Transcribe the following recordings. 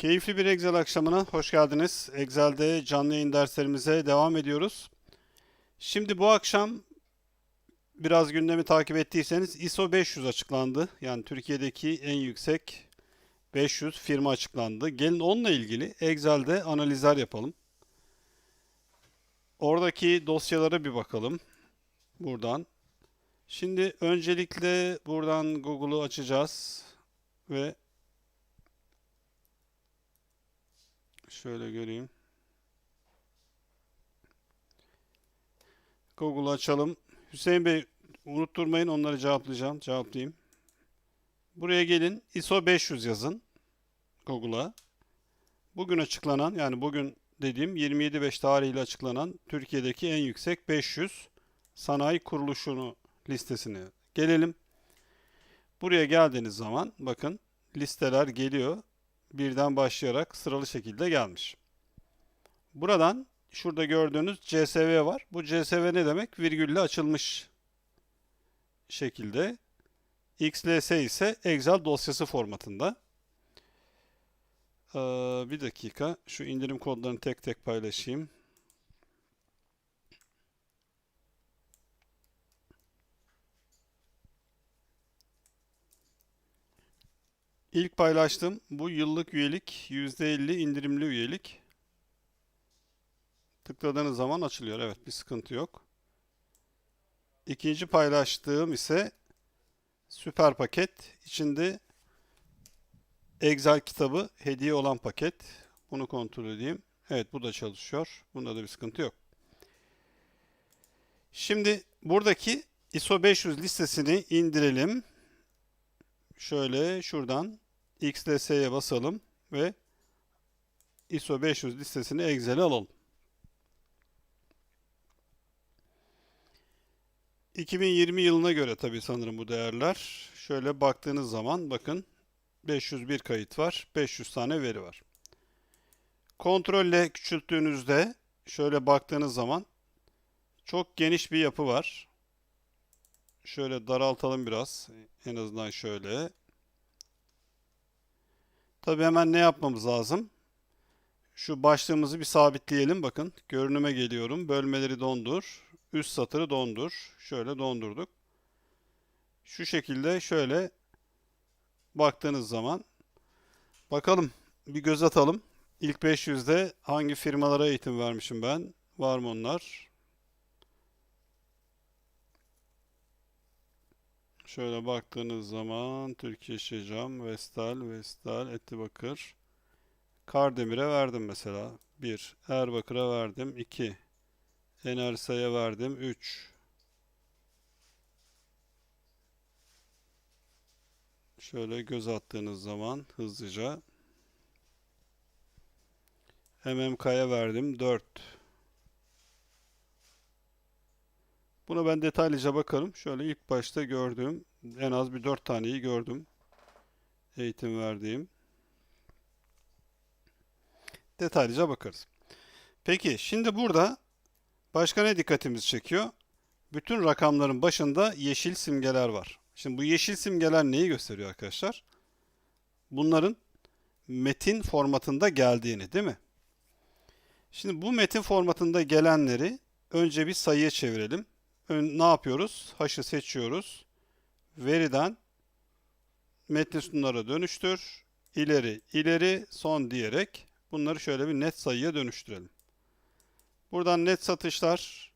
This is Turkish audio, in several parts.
Keyifli bir Excel akşamına hoş geldiniz. Excel'de canlı yayın derslerimize devam ediyoruz. Şimdi bu akşam biraz gündemi takip ettiyseniz ISO 500 açıklandı. Yani Türkiye'deki en yüksek 500 firma açıklandı. Gelin onunla ilgili Excel'de analizler yapalım. Oradaki dosyalara bir bakalım. Buradan. Şimdi öncelikle buradan Google'u açacağız ve Şöyle göreyim. Google'u açalım. Hüseyin Bey unutturmayın onları cevaplayacağım. Cevaplayayım. Buraya gelin. ISO 500 yazın. Google'a. Bugün açıklanan yani bugün dediğim 27.5 tarihiyle açıklanan Türkiye'deki en yüksek 500 sanayi kuruluşunu listesine gelelim. Buraya geldiğiniz zaman bakın listeler geliyor birden başlayarak sıralı şekilde gelmiş. Buradan şurada gördüğünüz CSV var. Bu CSV ne demek? Virgülle açılmış şekilde. XLS ise Excel dosyası formatında. Ee, bir dakika. Şu indirim kodlarını tek tek paylaşayım. İlk paylaştım. Bu yıllık üyelik %50 indirimli üyelik. Tıkladığınız zaman açılıyor. Evet bir sıkıntı yok. İkinci paylaştığım ise süper paket. İçinde Excel kitabı hediye olan paket. Bunu kontrol edeyim. Evet bu da çalışıyor. Bunda da bir sıkıntı yok. Şimdi buradaki ISO 500 listesini indirelim. Şöyle şuradan XLS'ye basalım ve ISO 500 listesini Excel'e alalım. 2020 yılına göre tabii sanırım bu değerler. Şöyle baktığınız zaman bakın 501 kayıt var. 500 tane veri var. Kontrolle küçülttüğünüzde şöyle baktığınız zaman çok geniş bir yapı var. Şöyle daraltalım biraz. En azından şöyle. Tabii hemen ne yapmamız lazım? Şu başlığımızı bir sabitleyelim. Bakın görünüme geliyorum. Bölmeleri dondur. Üst satırı dondur. Şöyle dondurduk. Şu şekilde şöyle baktığınız zaman bakalım bir göz atalım. İlk 500'de hangi firmalara eğitim vermişim ben? Var mı onlar? Şöyle baktığınız zaman Türkiye Şecam, Vestal, Vestal, Etibakır, Kardemir'e verdim mesela. 1. Erbakır'a verdim. 2. Enersa'ya verdim. 3. Şöyle göz attığınız zaman hızlıca MMK'ya verdim. 4. Buna ben detaylıca bakarım. Şöyle ilk başta gördüğüm en az bir 4 taneyi gördüm. Eğitim verdiğim. Detaylıca bakarız. Peki şimdi burada başka ne dikkatimizi çekiyor? Bütün rakamların başında yeşil simgeler var. Şimdi bu yeşil simgeler neyi gösteriyor arkadaşlar? Bunların metin formatında geldiğini değil mi? Şimdi bu metin formatında gelenleri önce bir sayıya çevirelim. Ne yapıyoruz? Haşı seçiyoruz. Veriden metni sütunlara dönüştür. İleri, ileri, son diyerek bunları şöyle bir net sayıya dönüştürelim. Buradan net satışlar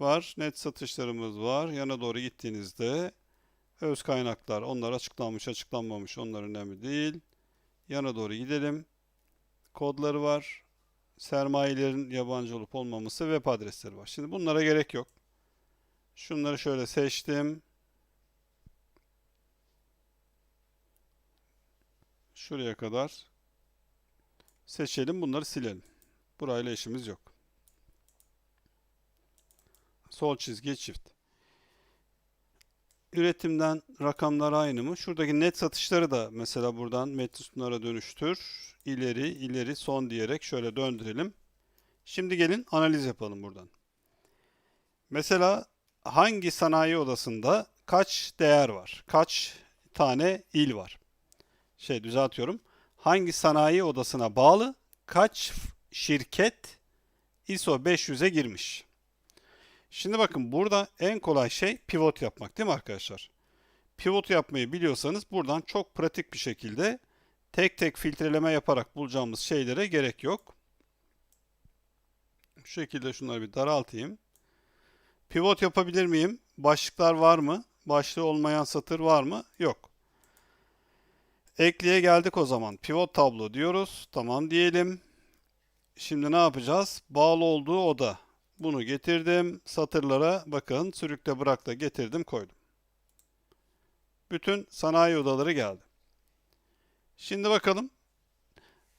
var. Net satışlarımız var. Yana doğru gittiğinizde öz kaynaklar onlar açıklanmış açıklanmamış onlar önemli değil. Yana doğru gidelim. Kodları var. Sermayelerin yabancı olup olmaması web adresleri var. Şimdi bunlara gerek yok. Şunları şöyle seçtim. Şuraya kadar seçelim. Bunları silelim. Burayla işimiz yok. Sol çizgi çift. Üretimden rakamlar aynı mı? Şuradaki net satışları da mesela buradan metristonlara dönüştür. İleri, ileri, son diyerek şöyle döndürelim. Şimdi gelin analiz yapalım buradan. Mesela hangi sanayi odasında kaç değer var? Kaç tane il var? Şey düzeltiyorum. hangi sanayi odasına bağlı kaç şirket ISO 500'e girmiş? Şimdi bakın burada en kolay şey pivot yapmak değil mi arkadaşlar? Pivot yapmayı biliyorsanız buradan çok pratik bir şekilde tek tek filtreleme yaparak bulacağımız şeylere gerek yok. Şu şekilde şunları bir daraltayım. Pivot yapabilir miyim? Başlıklar var mı? Başlığı olmayan satır var mı? Yok. Ekleye geldik o zaman. Pivot tablo diyoruz. Tamam diyelim. Şimdi ne yapacağız? Bağlı olduğu oda. Bunu getirdim. Satırlara bakın sürükle bırak da getirdim koydum. Bütün sanayi odaları geldi. Şimdi bakalım.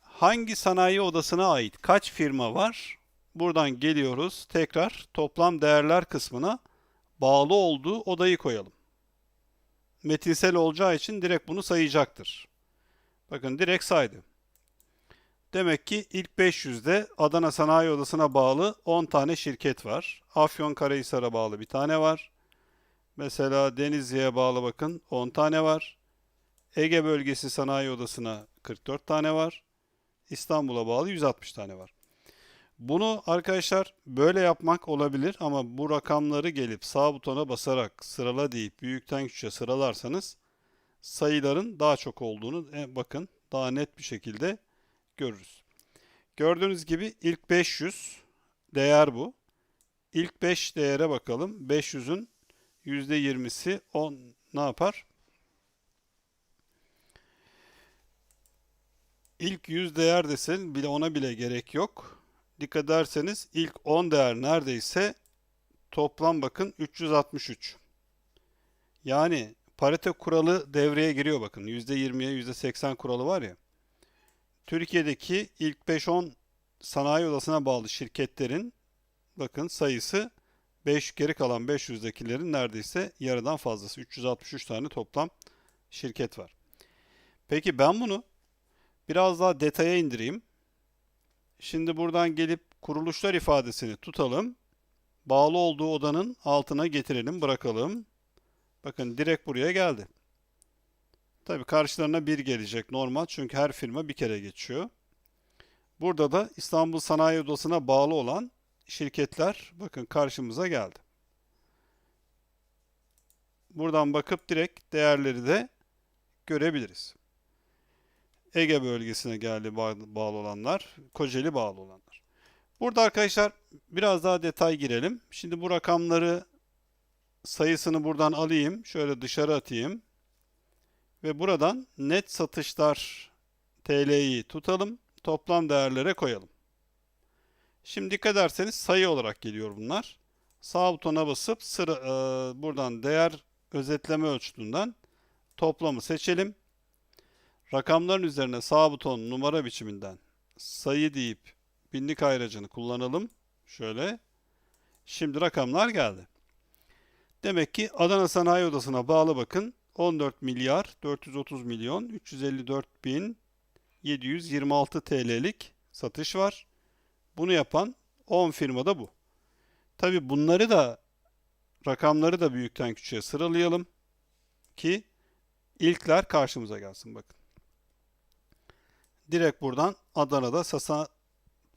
Hangi sanayi odasına ait kaç firma var? Buradan geliyoruz. Tekrar toplam değerler kısmına bağlı olduğu odayı koyalım. Metinsel olacağı için direkt bunu sayacaktır. Bakın direkt saydı. Demek ki ilk 500'de Adana Sanayi Odası'na bağlı 10 tane şirket var. Afyonkarahisar'a bağlı bir tane var. Mesela Denizli'ye bağlı bakın 10 tane var. Ege Bölgesi Sanayi Odası'na 44 tane var. İstanbul'a bağlı 160 tane var. Bunu arkadaşlar böyle yapmak olabilir ama bu rakamları gelip sağ butona basarak sırala deyip büyükten küçüğe sıralarsanız sayıların daha çok olduğunu e, bakın daha net bir şekilde görürüz. Gördüğünüz gibi ilk 500 değer bu. İlk 5 değere bakalım. 500'ün %20'si 10 ne yapar? İlk 100 değer desin bile ona bile gerek yok. Dikkat ederseniz ilk 10 değer neredeyse toplam bakın 363. Yani parite kuralı devreye giriyor bakın. %20'ye %80 kuralı var ya. Türkiye'deki ilk 5-10 sanayi odasına bağlı şirketlerin bakın sayısı 5 geri kalan 500'dekilerin neredeyse yarıdan fazlası. 363 tane toplam şirket var. Peki ben bunu biraz daha detaya indireyim. Şimdi buradan gelip kuruluşlar ifadesini tutalım. Bağlı olduğu odanın altına getirelim, bırakalım. Bakın direkt buraya geldi. Tabii karşılarına bir gelecek normal çünkü her firma bir kere geçiyor. Burada da İstanbul Sanayi Odası'na bağlı olan şirketler bakın karşımıza geldi. Buradan bakıp direkt değerleri de görebiliriz. Ege bölgesine geldi bağ- bağlı olanlar, Kocaeli bağlı olanlar. Burada arkadaşlar biraz daha detay girelim. Şimdi bu rakamları sayısını buradan alayım, şöyle dışarı atayım ve buradan net satışlar TL'yi tutalım, toplam değerlere koyalım. Şimdi dikkat ederseniz sayı olarak geliyor bunlar. Sağ butona basıp sıra e, buradan değer özetleme ölçütünden toplamı seçelim. Rakamların üzerine sağ buton numara biçiminden sayı deyip binlik ayracını kullanalım. Şöyle. Şimdi rakamlar geldi. Demek ki Adana Sanayi Odası'na bağlı bakın 14 milyar 430 milyon 354 bin 726 TL'lik satış var. Bunu yapan 10 firma da bu. Tabi bunları da rakamları da büyükten küçüğe sıralayalım ki ilkler karşımıza gelsin bakın. Direkt buradan Adana'da Sasa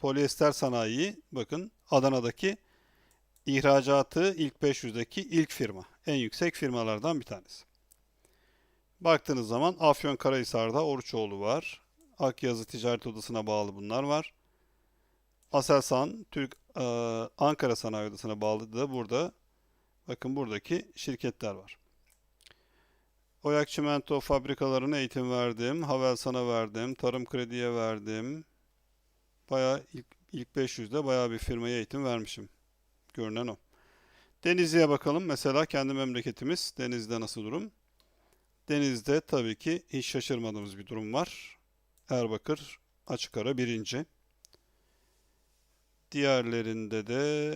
Polyester Sanayi bakın Adana'daki ihracatı ilk 500'deki ilk firma. En yüksek firmalardan bir tanesi. Baktığınız zaman Afyonkarahisar'da Oruçoğlu var. Akyazı Ticaret Odası'na bağlı bunlar var. Aselsan Türk e, Ankara Sanayi Odası'na bağlı da burada bakın buradaki şirketler var. Oyak Çimento fabrikalarına eğitim verdim. Havelsan'a verdim. Tarım Kredi'ye verdim. Bayağı ilk, ilk 500'de bayağı bir firmaya eğitim vermişim. Görünen o. Denizli'ye bakalım. Mesela kendi memleketimiz. Denizli'de nasıl durum? Deniz'de tabii ki hiç şaşırmadığımız bir durum var. Erbakır açık ara birinci. Diğerlerinde de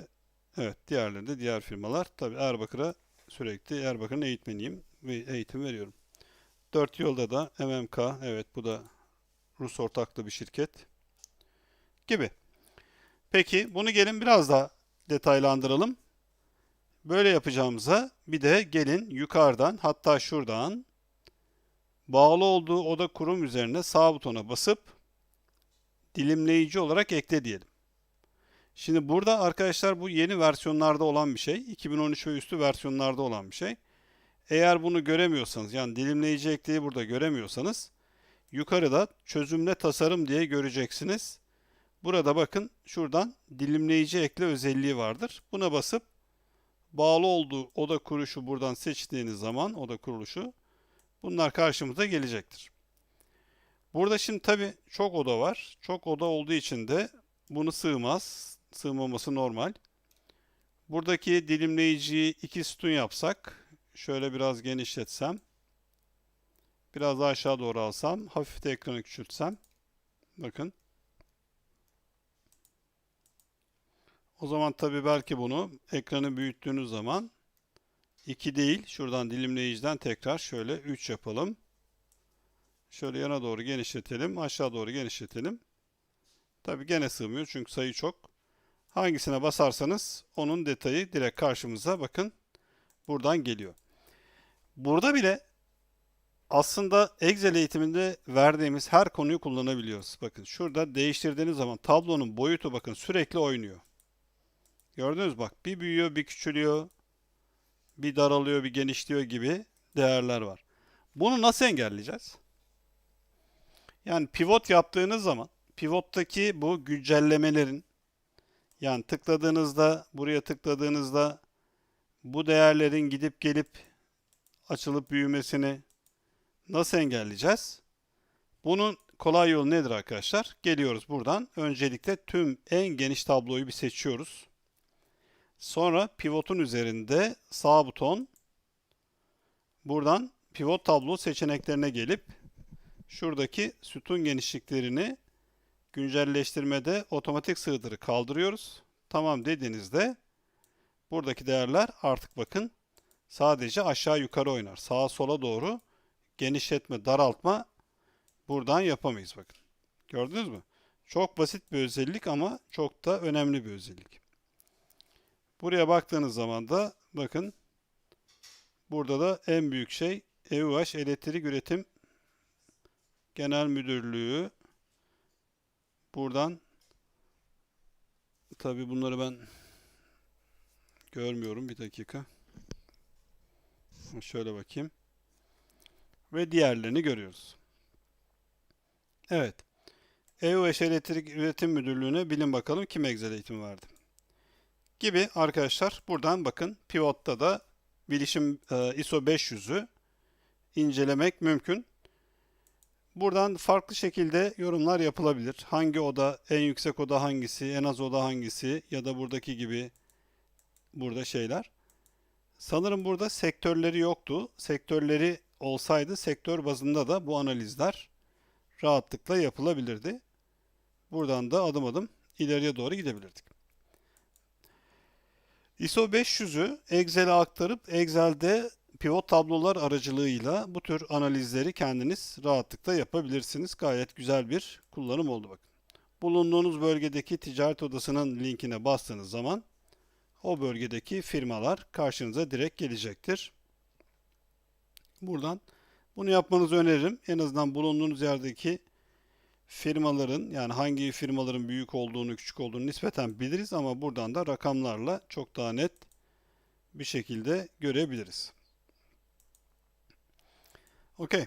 evet diğerlerinde diğer firmalar. Tabii Erbakır'a sürekli Erbakır'ın eğitmeniyim eğitim veriyorum. Dört yolda da MMK evet bu da Rus ortaklı bir şirket gibi. Peki bunu gelin biraz daha detaylandıralım. Böyle yapacağımıza bir de gelin yukarıdan hatta şuradan bağlı olduğu oda kurum üzerine sağ butona basıp dilimleyici olarak ekle diyelim. Şimdi burada arkadaşlar bu yeni versiyonlarda olan bir şey. 2013 ve üstü versiyonlarda olan bir şey. Eğer bunu göremiyorsanız yani dilimleyici ekleyi burada göremiyorsanız yukarıda çözümle tasarım diye göreceksiniz. Burada bakın şuradan dilimleyici ekle özelliği vardır. Buna basıp bağlı olduğu oda kuruluşu buradan seçtiğiniz zaman oda kuruluşu bunlar karşımıza gelecektir. Burada şimdi tabi çok oda var. Çok oda olduğu için de bunu sığmaz. Sığmaması normal. Buradaki dilimleyiciyi iki sütun yapsak, şöyle biraz genişletsem, biraz daha aşağı doğru alsam, hafif de ekranı küçültsem, bakın. O zaman tabi belki bunu ekranı büyüttüğünüz zaman 2 değil, şuradan dilimleyiciden tekrar şöyle 3 yapalım. Şöyle yana doğru genişletelim, aşağı doğru genişletelim. Tabi gene sığmıyor çünkü sayı çok. Hangisine basarsanız onun detayı direkt karşımıza bakın buradan geliyor. Burada bile aslında Excel eğitiminde verdiğimiz her konuyu kullanabiliyoruz. Bakın şurada değiştirdiğiniz zaman tablonun boyutu bakın sürekli oynuyor. Gördünüz bak bir büyüyor bir küçülüyor bir daralıyor bir genişliyor gibi değerler var. Bunu nasıl engelleyeceğiz? Yani pivot yaptığınız zaman pivottaki bu güncellemelerin yani tıkladığınızda, buraya tıkladığınızda bu değerlerin gidip gelip açılıp büyümesini nasıl engelleyeceğiz? Bunun kolay yolu nedir arkadaşlar? Geliyoruz buradan. Öncelikle tüm en geniş tabloyu bir seçiyoruz. Sonra pivotun üzerinde sağ buton buradan pivot tablo seçeneklerine gelip şuradaki sütun genişliklerini güncelleştirmede otomatik sığdırı kaldırıyoruz. Tamam dediğinizde buradaki değerler artık bakın sadece aşağı yukarı oynar. Sağa sola doğru genişletme, daraltma buradan yapamayız bakın. Gördünüz mü? Çok basit bir özellik ama çok da önemli bir özellik. Buraya baktığınız zaman da bakın burada da en büyük şey EUH Elektrik Üretim Genel Müdürlüğü Buradan tabi bunları ben görmüyorum. Bir dakika. Şöyle bakayım. Ve diğerlerini görüyoruz. Evet. EUH Elektrik Üretim Müdürlüğü'ne bilin bakalım kim Excel eğitimi verdi. Gibi arkadaşlar buradan bakın pivotta da bilişim e, ISO 500'ü incelemek mümkün. Buradan farklı şekilde yorumlar yapılabilir. Hangi oda, en yüksek oda hangisi, en az oda hangisi ya da buradaki gibi burada şeyler. Sanırım burada sektörleri yoktu. Sektörleri olsaydı sektör bazında da bu analizler rahatlıkla yapılabilirdi. Buradan da adım adım ileriye doğru gidebilirdik. ISO 500'ü Excel'e aktarıp Excel'de pivot tablolar aracılığıyla bu tür analizleri kendiniz rahatlıkla yapabilirsiniz. Gayet güzel bir kullanım oldu bakın. Bulunduğunuz bölgedeki ticaret odasının linkine bastığınız zaman o bölgedeki firmalar karşınıza direkt gelecektir. Buradan bunu yapmanızı öneririm. En azından bulunduğunuz yerdeki firmaların yani hangi firmaların büyük olduğunu küçük olduğunu nispeten biliriz ama buradan da rakamlarla çok daha net bir şekilde görebiliriz. Okey.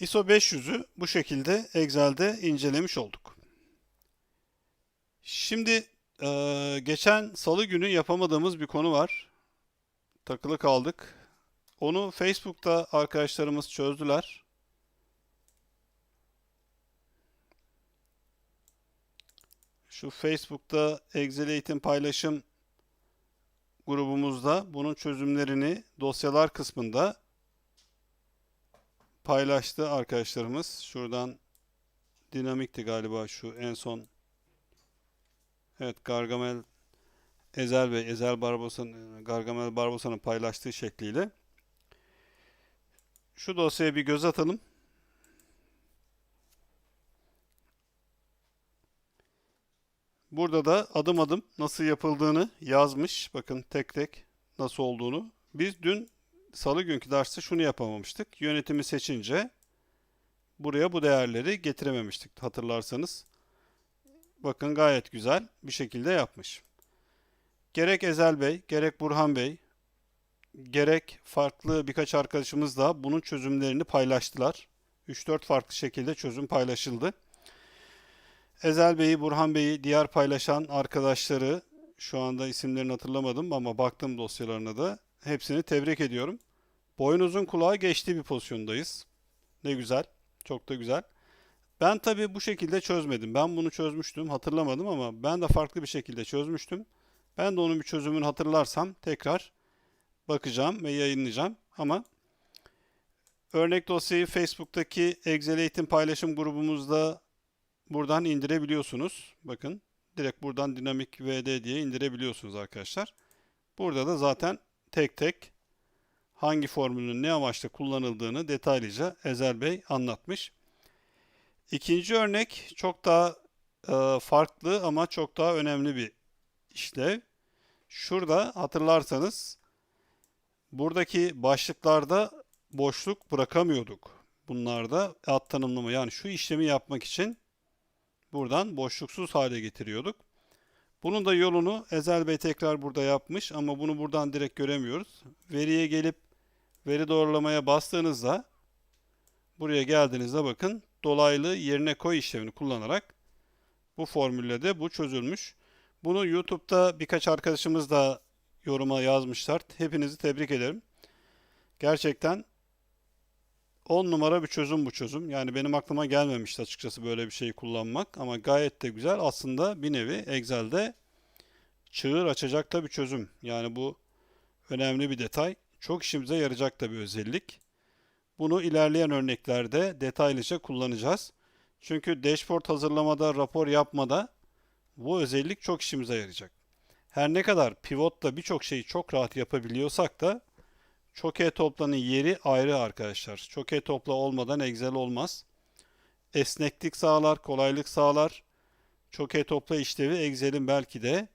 ISO 500'ü bu şekilde Excel'de incelemiş olduk. Şimdi e, geçen salı günü yapamadığımız bir konu var. Takılı kaldık. Onu Facebook'ta arkadaşlarımız çözdüler. Şu Facebook'ta Excel eğitim paylaşım grubumuzda bunun çözümlerini dosyalar kısmında paylaştı arkadaşlarımız. Şuradan dinamikti galiba şu en son. Evet Gargamel Ezel Bey, Ezel Barbosa'nın Gargamel Barbosa'nın paylaştığı şekliyle. Şu dosyaya bir göz atalım. Burada da adım adım nasıl yapıldığını yazmış. Bakın tek tek nasıl olduğunu. Biz dün salı günkü derste şunu yapamamıştık. Yönetimi seçince buraya bu değerleri getirememiştik hatırlarsanız. Bakın gayet güzel bir şekilde yapmış. Gerek Ezel Bey, gerek Burhan Bey, gerek farklı birkaç arkadaşımız da bunun çözümlerini paylaştılar. 3-4 farklı şekilde çözüm paylaşıldı. Ezel Bey'i, Burhan Bey'i, diğer paylaşan arkadaşları şu anda isimlerini hatırlamadım ama baktım dosyalarına da hepsini tebrik ediyorum. Boynuzun kulağı geçtiği bir pozisyondayız. Ne güzel, çok da güzel. Ben tabii bu şekilde çözmedim. Ben bunu çözmüştüm, hatırlamadım ama ben de farklı bir şekilde çözmüştüm. Ben de onun bir çözümünü hatırlarsam tekrar bakacağım ve yayınlayacağım. Ama örnek dosyayı Facebook'taki Excel eğitim paylaşım grubumuzda buradan indirebiliyorsunuz. Bakın direkt buradan dinamik VD diye indirebiliyorsunuz arkadaşlar. Burada da zaten tek tek hangi formülün ne amaçla kullanıldığını detaylıca Ezel Bey anlatmış. İkinci örnek çok daha e, farklı ama çok daha önemli bir işlev. Şurada hatırlarsanız buradaki başlıklarda boşluk bırakamıyorduk. Bunlarda ad tanımlama yani şu işlemi yapmak için buradan boşluksuz hale getiriyorduk. Bunun da yolunu Ezel Bey tekrar burada yapmış ama bunu buradan direkt göremiyoruz. Veriye gelip veri doğrulamaya bastığınızda buraya geldiğinizde bakın dolaylı yerine koy işlemini kullanarak bu formülle de bu çözülmüş. Bunu YouTube'da birkaç arkadaşımız da yoruma yazmışlar. Hepinizi tebrik ederim. Gerçekten 10 numara bir çözüm bu çözüm. Yani benim aklıma gelmemişti açıkçası böyle bir şeyi kullanmak ama gayet de güzel. Aslında bir nevi Excel'de çığır açacak da bir çözüm. Yani bu önemli bir detay. Çok işimize yarayacak da bir özellik. Bunu ilerleyen örneklerde detaylıca kullanacağız. Çünkü dashboard hazırlamada, rapor yapmada bu özellik çok işimize yarayacak. Her ne kadar pivotla birçok şeyi çok rahat yapabiliyorsak da Çokey toplanın yeri ayrı arkadaşlar. Çokey topla olmadan Excel olmaz. Esneklik sağlar, kolaylık sağlar. Çokey topla işlevi Excel'in belki de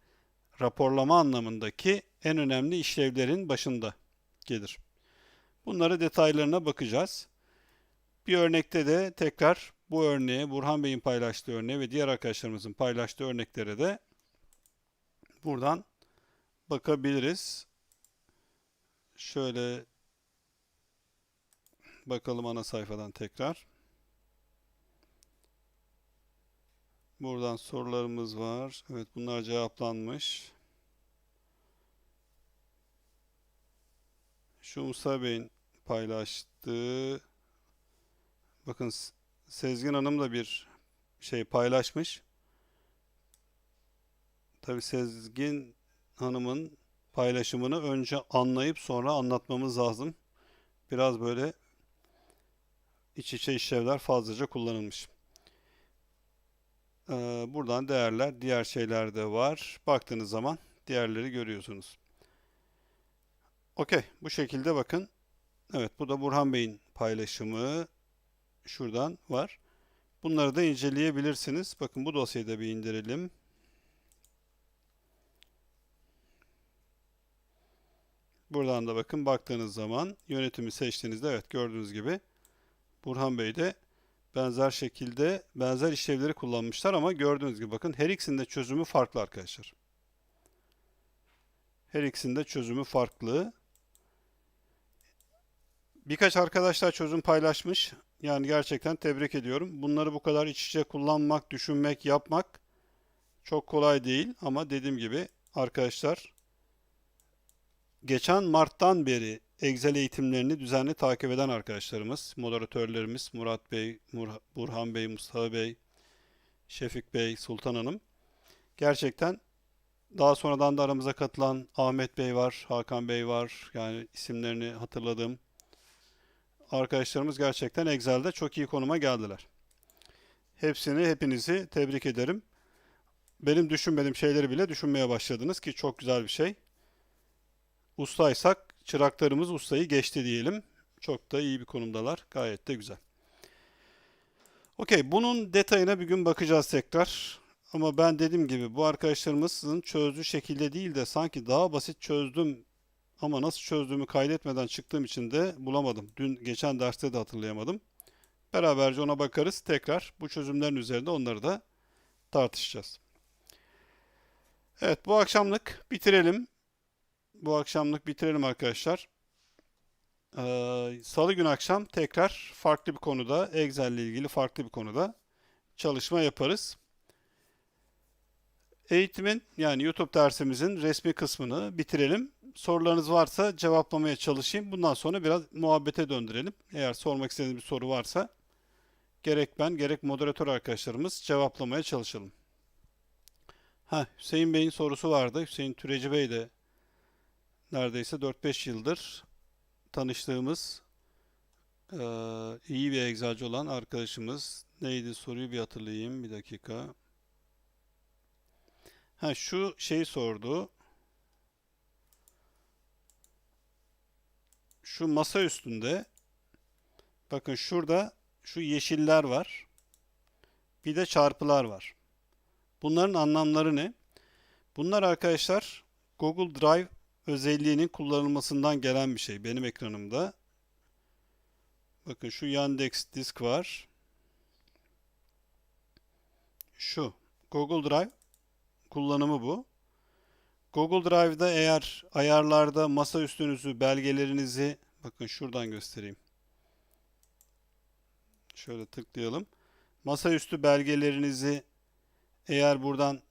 raporlama anlamındaki en önemli işlevlerin başında gelir. Bunları detaylarına bakacağız. Bir örnekte de tekrar bu örneğe, Burhan Bey'in paylaştığı örneğe ve diğer arkadaşlarımızın paylaştığı örneklere de buradan bakabiliriz. Şöyle bakalım ana sayfadan tekrar. Buradan sorularımız var. Evet bunlar cevaplanmış. Şu Musa Bey'in paylaştığı bakın Sezgin Hanım da bir şey paylaşmış. Tabi Sezgin Hanım'ın paylaşımını önce anlayıp sonra anlatmamız lazım. Biraz böyle iç içe işlevler fazlaca kullanılmış. Ee, buradan değerler, diğer şeyler de var. Baktığınız zaman diğerleri görüyorsunuz. Okey, bu şekilde bakın. Evet, bu da Burhan Bey'in paylaşımı. Şuradan var. Bunları da inceleyebilirsiniz. Bakın bu dosyayı da bir indirelim. Buradan da bakın baktığınız zaman yönetimi seçtiğinizde evet gördüğünüz gibi Burhan Bey de benzer şekilde benzer işlevleri kullanmışlar ama gördüğünüz gibi bakın her ikisinin de çözümü farklı arkadaşlar. Her ikisinin de çözümü farklı. Birkaç arkadaşlar çözüm paylaşmış. Yani gerçekten tebrik ediyorum. Bunları bu kadar iç içe kullanmak, düşünmek, yapmak çok kolay değil ama dediğim gibi arkadaşlar geçen Mart'tan beri Excel eğitimlerini düzenli takip eden arkadaşlarımız, moderatörlerimiz Murat Bey, Burhan Bey, Mustafa Bey, Şefik Bey, Sultan Hanım. Gerçekten daha sonradan da aramıza katılan Ahmet Bey var, Hakan Bey var. Yani isimlerini hatırladığım arkadaşlarımız gerçekten Excel'de çok iyi konuma geldiler. Hepsini, hepinizi tebrik ederim. Benim düşünmediğim şeyleri bile düşünmeye başladınız ki çok güzel bir şey ustaysak çıraklarımız ustayı geçti diyelim. Çok da iyi bir konumdalar. Gayet de güzel. Okey, bunun detayına bir gün bakacağız tekrar. Ama ben dediğim gibi bu arkadaşlarımızın çözdüğü şekilde değil de sanki daha basit çözdüm Ama nasıl çözdüğümü kaydetmeden çıktığım için de bulamadım. Dün geçen derste de hatırlayamadım. Beraberce ona bakarız. Tekrar bu çözümlerin üzerinde onları da tartışacağız. Evet bu akşamlık bitirelim. Bu akşamlık bitirelim arkadaşlar. Ee, Salı günü akşam tekrar farklı bir konuda, Excel ile ilgili farklı bir konuda çalışma yaparız. Eğitimin yani YouTube dersimizin resmi kısmını bitirelim. Sorularınız varsa cevaplamaya çalışayım. Bundan sonra biraz muhabbete döndürelim. Eğer sormak istediğiniz bir soru varsa gerek ben gerek moderatör arkadaşlarımız cevaplamaya çalışalım. Ha, Hüseyin Bey'in sorusu vardı. Hüseyin Türeci Bey de neredeyse 4-5 yıldır tanıştığımız eee, iyi bir eczacı olan arkadaşımız. Neydi soruyu bir hatırlayayım. Bir dakika. Ha şu şeyi sordu. Şu masa üstünde bakın şurada şu yeşiller var. Bir de çarpılar var. Bunların anlamları ne? Bunlar arkadaşlar Google Drive özelliğinin kullanılmasından gelen bir şey benim ekranımda. Bakın şu Yandex disk var. Şu Google Drive kullanımı bu. Google Drive'da eğer ayarlarda masa üstünüzü, belgelerinizi bakın şuradan göstereyim. Şöyle tıklayalım. Masaüstü belgelerinizi eğer buradan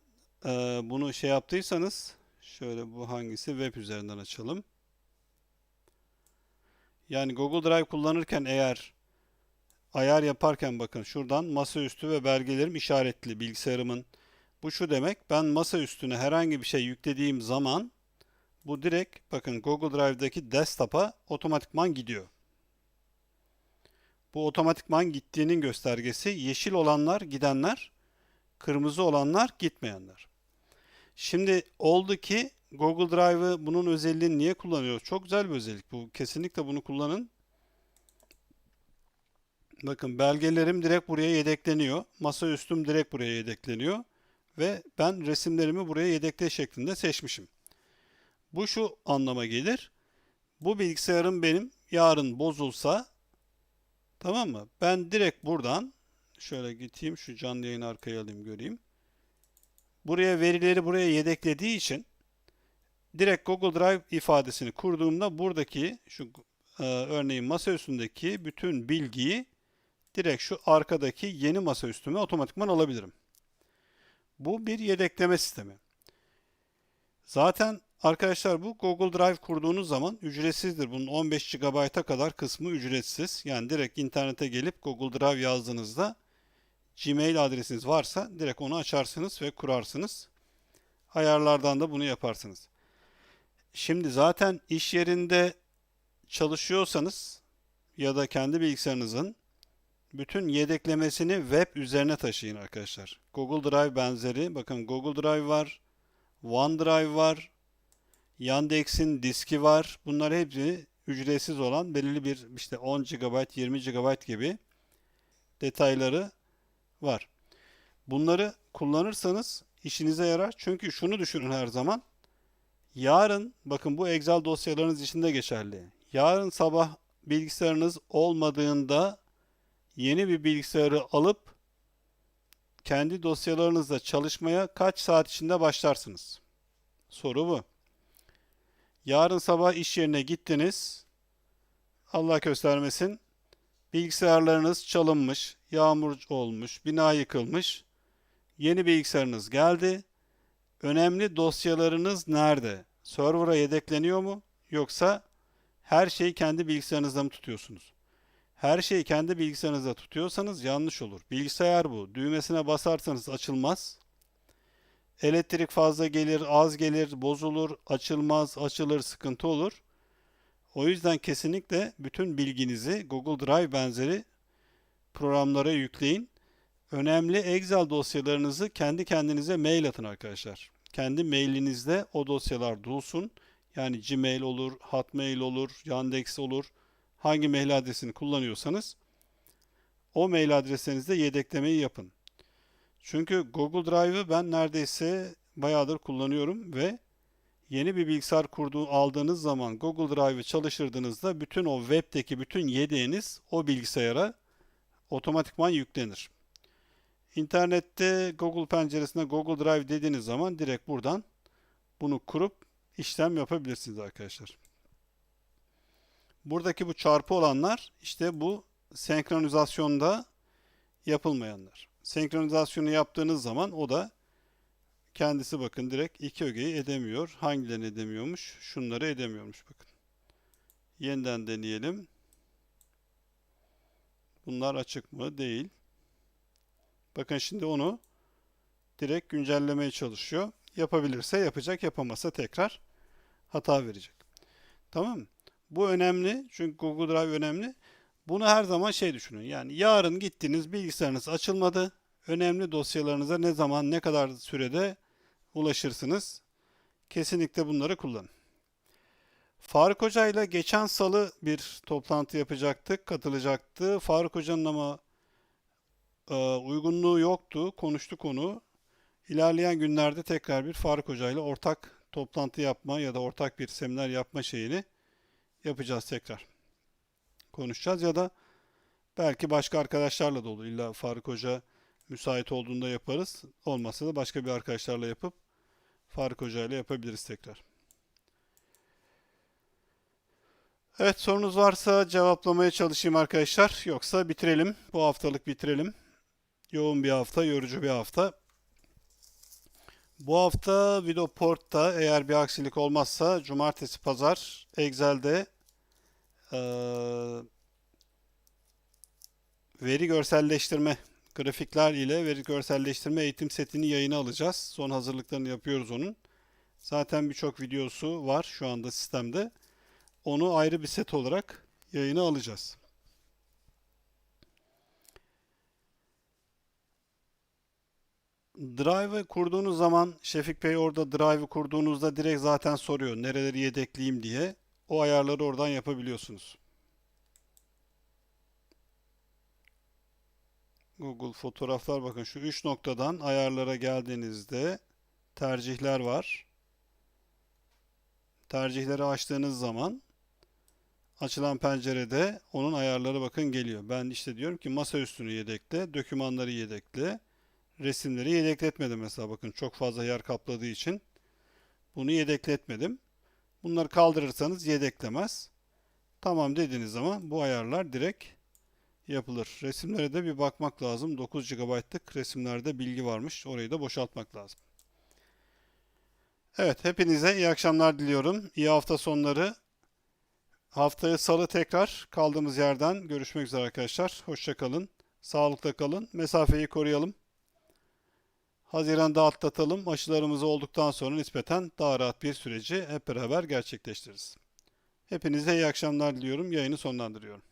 e, bunu şey yaptıysanız şöyle bu hangisi web üzerinden açalım. Yani Google Drive kullanırken eğer ayar yaparken bakın şuradan masaüstü ve belgelerim işaretli bilgisayarımın. Bu şu demek ben masa üstüne herhangi bir şey yüklediğim zaman bu direkt bakın Google Drive'daki desktop'a otomatikman gidiyor. Bu otomatikman gittiğinin göstergesi yeşil olanlar gidenler, kırmızı olanlar gitmeyenler. Şimdi oldu ki Google Drive'ı bunun özelliğini niye kullanıyoruz? Çok güzel bir özellik bu. Kesinlikle bunu kullanın. Bakın belgelerim direkt buraya yedekleniyor. Masaüstüm direkt buraya yedekleniyor. Ve ben resimlerimi buraya yedekle şeklinde seçmişim. Bu şu anlama gelir. Bu bilgisayarım benim yarın bozulsa tamam mı? Ben direkt buradan şöyle gideyim şu canlı yayını arkaya alayım göreyim. Buraya verileri buraya yedeklediği için direkt Google Drive ifadesini kurduğumda buradaki şu e, örneğin masa üstündeki bütün bilgiyi direkt şu arkadaki yeni masa üstüme otomatikman alabilirim. Bu bir yedekleme sistemi. Zaten arkadaşlar bu Google Drive kurduğunuz zaman ücretsizdir. Bunun 15 GB'a kadar kısmı ücretsiz. Yani direkt internete gelip Google Drive yazdığınızda Gmail adresiniz varsa direkt onu açarsınız ve kurarsınız. Ayarlardan da bunu yaparsınız. Şimdi zaten iş yerinde çalışıyorsanız ya da kendi bilgisayarınızın bütün yedeklemesini web üzerine taşıyın arkadaşlar. Google Drive benzeri, bakın Google Drive var, OneDrive var, Yandex'in diski var. Bunlar hepsi ücretsiz olan belirli bir işte 10 GB, 20 GB gibi detayları var. Bunları kullanırsanız işinize yarar. Çünkü şunu düşünün her zaman. Yarın bakın bu Excel dosyalarınız içinde geçerli. Yarın sabah bilgisayarınız olmadığında yeni bir bilgisayarı alıp kendi dosyalarınızla çalışmaya kaç saat içinde başlarsınız? Soru bu. Yarın sabah iş yerine gittiniz. Allah göstermesin. Bilgisayarlarınız çalınmış, yağmur olmuş, bina yıkılmış. Yeni bilgisayarınız geldi. Önemli dosyalarınız nerede? Server'a yedekleniyor mu? Yoksa her şeyi kendi bilgisayarınızda mı tutuyorsunuz? Her şeyi kendi bilgisayarınızda tutuyorsanız yanlış olur. Bilgisayar bu. Düğmesine basarsanız açılmaz. Elektrik fazla gelir, az gelir, bozulur, açılmaz, açılır, sıkıntı olur. O yüzden kesinlikle bütün bilginizi Google Drive benzeri programlara yükleyin. Önemli Excel dosyalarınızı kendi kendinize mail atın arkadaşlar. Kendi mailinizde o dosyalar dulsun. Yani Gmail olur, Hotmail olur, Yandex olur. Hangi mail adresini kullanıyorsanız o mail adreslerinizde yedeklemeyi yapın. Çünkü Google Drive'ı ben neredeyse bayağıdır kullanıyorum ve Yeni bir bilgisayar kurduğu aldığınız zaman Google Drive'ı çalıştırdığınızda bütün o web'deki bütün yedeğiniz o bilgisayara otomatikman yüklenir. İnternette Google penceresine Google Drive dediğiniz zaman direkt buradan bunu kurup işlem yapabilirsiniz arkadaşlar. Buradaki bu çarpı olanlar işte bu senkronizasyonda yapılmayanlar. Senkronizasyonu yaptığınız zaman o da kendisi bakın direkt iki ögeyi edemiyor. Hangilerini edemiyormuş? Şunları edemiyormuş bakın. Yeniden deneyelim. Bunlar açık mı? Değil. Bakın şimdi onu direkt güncellemeye çalışıyor. Yapabilirse yapacak, yapamazsa tekrar hata verecek. Tamam mı? Bu önemli. Çünkü Google Drive önemli. Bunu her zaman şey düşünün. Yani yarın gittiniz bilgisayarınız açılmadı. Önemli dosyalarınıza ne zaman ne kadar sürede ulaşırsınız. Kesinlikle bunları kullanın. Faruk Hoca ile geçen salı bir toplantı yapacaktık, katılacaktı. Faruk Hoca'nın ama e, uygunluğu yoktu. Konuştuk onu. İlerleyen günlerde tekrar bir Faruk Hoca ile ortak toplantı yapma ya da ortak bir seminer yapma şeyini yapacağız tekrar. Konuşacağız ya da belki başka arkadaşlarla da olur. İlla Faruk Hoca müsait olduğunda yaparız. Olmazsa da başka bir arkadaşlarla yapıp Faruk Hoca ile yapabiliriz tekrar. Evet sorunuz varsa cevaplamaya çalışayım arkadaşlar. Yoksa bitirelim. Bu haftalık bitirelim. Yoğun bir hafta, yorucu bir hafta. Bu hafta Videoport'ta eğer bir aksilik olmazsa cumartesi pazar Excel'de eee, veri görselleştirme grafikler ile veri görselleştirme eğitim setini yayına alacağız. Son hazırlıklarını yapıyoruz onun. Zaten birçok videosu var şu anda sistemde. Onu ayrı bir set olarak yayına alacağız. Drive'ı kurduğunuz zaman Şefik Bey orada Drive'ı kurduğunuzda direkt zaten soruyor nereleri yedekleyeyim diye. O ayarları oradan yapabiliyorsunuz. Google fotoğraflar bakın şu üç noktadan ayarlara geldiğinizde tercihler var. Tercihleri açtığınız zaman açılan pencerede onun ayarları bakın geliyor. Ben işte diyorum ki masa üstünü yedekle, dokümanları yedekle, resimleri yedekletmedim mesela bakın çok fazla yer kapladığı için bunu yedekletmedim. Bunları kaldırırsanız yedeklemez. Tamam dediğiniz zaman bu ayarlar direkt yapılır. Resimlere de bir bakmak lazım. 9 GB'lık resimlerde bilgi varmış. Orayı da boşaltmak lazım. Evet, hepinize iyi akşamlar diliyorum. İyi hafta sonları. Haftaya salı tekrar kaldığımız yerden görüşmek üzere arkadaşlar. Hoşçakalın. Sağlıkla kalın. Mesafeyi koruyalım. Haziran'da atlatalım. Aşılarımız olduktan sonra nispeten daha rahat bir süreci hep beraber gerçekleştiririz. Hepinize iyi akşamlar diliyorum. Yayını sonlandırıyorum.